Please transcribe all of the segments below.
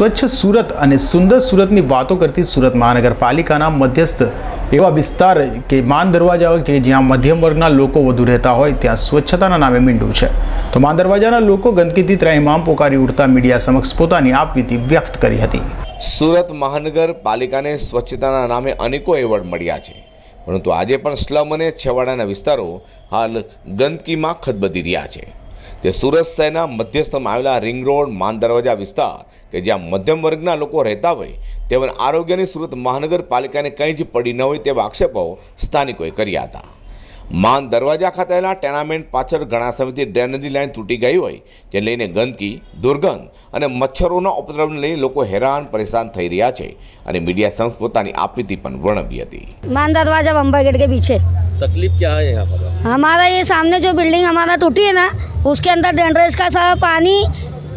સ્વચ્છ સુરત અને સુંદર સુરતની વાતો કરતી સુરત મહાનગરપાલિકાના મધ્યસ્થ એવા વિસ્તાર કે માન દરવાજા કે જ્યાં મધ્યમ વર્ગના લોકો વધુ રહેતા હોય, ત્યાં સ્વચ્છતાના નામે મીંડું છે. તો માન દરવાજાના લોકો ગંદકીથી ત્રાહિમામ પોકારી ઉઠતા મીડિયા સમક્ષ પોતાની આપવીતી વ્યક્ત કરી હતી. સુરત મહાનગરપાલિકાને સ્વચ્છતાના નામે અનેકો એવોર્ડ મળ્યા છે. પરંતુ આજે પણ સ્લમ અને છેવાડાના વિસ્તારો હાલ ગંદકીમાં ખદબદી રહ્યા છે. તે સુરત શહેરના મધ્યસ્થમાં આવેલા રિંગ રોડ, માન દરવાજા વિસ્તાર કે જ્યાં મધ્યમ વર્ગના લોકો રહેતા હોય તેમજ આરોગ્યની સુરત મહાનગરપાલિકાને કંઈ જ પડી ન હોય તેવા આક્ષેપો સ્થાનિકોએ કર્યા હતા. માન દરવાજા ખાતેના ટેનામેન્ટ પાછળ ઘણા સમયથી ડ્રેનેજની લાઇન તૂટી ગઈ હોય, જે લઈને ગંદકી, દુર્ગંધ અને મચ્છરોના ઉપદ્રવને લઈને લોકો હેરાન પરેશાન થઈ રહ્યા છે અને મીડિયા સંસ્થા પોતાની આપવીતી પણ વર્ણવી હતી. માન દરવાજા બંબાઈ ગઢ કે પીછે तकलीफ़ क्या है यहाँ पर? हमारा ये सामने जो बिल्डिंग हमारा टूटी है ना, उसके अंदर ड्रेनेज का सारा पानी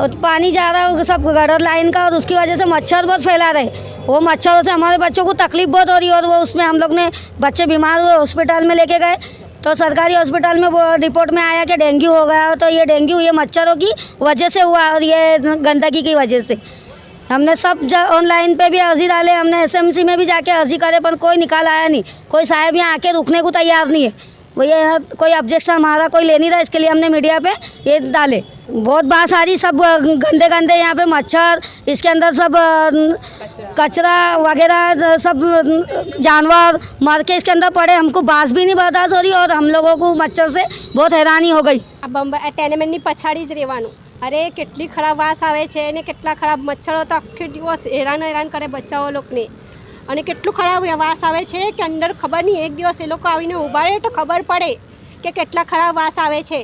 और पानी जा रहा है सब गटर लाइन का और उसकी वजह से मच्छर बहुत फैला रहे वो मच्छरों से हमारे बच्चों को तकलीफ़ बहुत हो रही है और वो उसमें हम लोग ने बच्चे बीमार हुए हॉस्पिटल में लेके गए। तो सरकारी हॉस्पिटल में वो रिपोर्ट में आया कि डेंगू हो गया तो ये डेंगू, ये मच्छरों की वजह से हुआ और ये गंदगी की वजह से। हमने सब ऑनलाइन पे भी अर्जी डाले हमने एसएमसी में भी जाके अर्जी करे पर कोई निकाल आया नहीं कोई साहब यहाँ आके रुकने को तैयार नहीं है वो ये कोई ऑब्जेक्शन हमारा कोई ले नहीं रहा इसके लिए हमने मीडिया पे ये डाले बहुत बात सारी सब गंदे गंदे यहाँ पे मच्छर इसके अंदर सब अ, कचरा वगैरह सब जानवर मर के इसके अंदर पड़े हमको बांस भी नहीं बर्दाश्त हो रही और हम लोगों को मच्छर से बहुत हैरानी हो गई આ બંબ ટેનેમેન્ટની પછાડી જ રહેવાનું અરે કેટલી ખરાબ વાસ આવે છે ને કેટલા ખરાબ મચ્છરો તો આખો દિવસ હેરાન હેરાન કરે બચ્ચાઓ લોકોને અને કેટલું ખરાબ વાસ આવે છે કે અંદર ખબર નહીં, એક દિવસ એ લોકો આવીને ઊભા રહે તો ખબર પડે કે કેટલા ખરાબ વાસ આવે છે.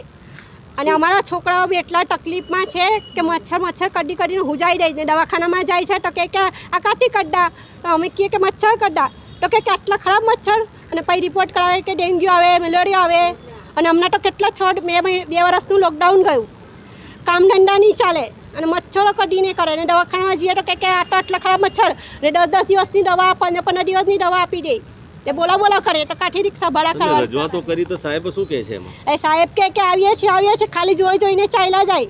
અને અમારા છોકરાઓ બી એટલા તકલીફમાં છે કે મચ્છર મચ્છર કડી કરીને હુજાઈ જાય ને દવાખાનામાં જાય છે તો કે કે, આ કાટી કડ્ડા? તો અમે કહીએ કે, મચ્છર કડ્ડા. તો કે, આટલા ખરાબ મચ્છર? અને પછી રિપોર્ટ કરાવે કે ડેન્ગ્યુ આવે, મેલેરિયા આવે. અને હમણાં તો કેટલા છ બે બે વર્ષનું લોકડાઉન ગયું. કામ ધંધા નહીં ચાલે. અને મચ્છરો કઢીને કરે અને દવાખાનામાં જઈએ તો કે કે આટલા આટલા ખરાબ મચ્છર. એટલે દસ દસ દિવસની દવા પંદર પંદર દિવસની દવા આપી દે. એ બોલા બોલા કરે તો કાઠી રિક્ષા ભાડા કરવા રજૂઆતો કરી તો સાહેબ શું કહે છે એમાં? એ સાહેબ કે કે આવીએ છીએ આવીએ છીએ ખાલી જોઈ જોઈને ચાલ્યા જાય.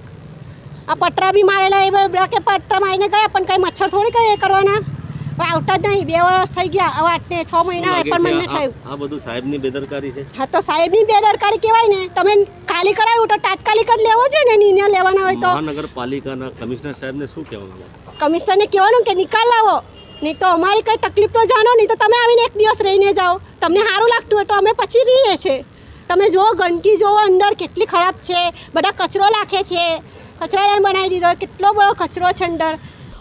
આ પટરા બી મારેલા એ બધા કે પટરા મારીને ગયા પણ કઈ મચ્છર થોડી કઈ એ કરવાના? આવતા જ નહીં. બે વર્ષ થઈ ગયા. હવે વાતને છ મહિના લાગે પણ મને થયું. આ બધું સાહેબની બેદરકારી છે? હા તો સાહેબની બેદરકારી કહેવાય ને. તમે ખાલી કરાવ્યું તો તાત્કાલિક જ લેવો છે ને નિર્ણય લેવાના હોય તો? મહાનગરપાલિકાના કમિશનર સાહેબને શું કહેવાનું કમિશનરને કહેવાનું કે નિકાલ લાવો. નહીં તો અમારી કંઈ તકલીફ તો જાણો નહીં. તો તમે આવીને એક દિવસ રહીને જાઓ. તમને સારું લાગતું હોય તો અમે પછી રહીએ છીએ. તમે જુઓ ગંદકી જુઓ અંદર કેટલી ખરાબ છે. બધા કચરો નાખે છે. કચરા બનાવી દીધો. કેટલો બધો કચરો છે અંદર.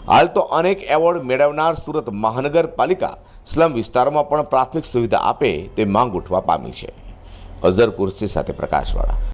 હાલ તો અનેક એવોર્ડ મેળવનાર સુરત મહાનગરપાલિકા સ્લમ વિસ્તારોમાં પણ પ્રાથમિક સુવિધા આપે તે માંગ ઉઠવા પામી છે. અઝર કુર્સી સાથે પ્રકાશવાળા.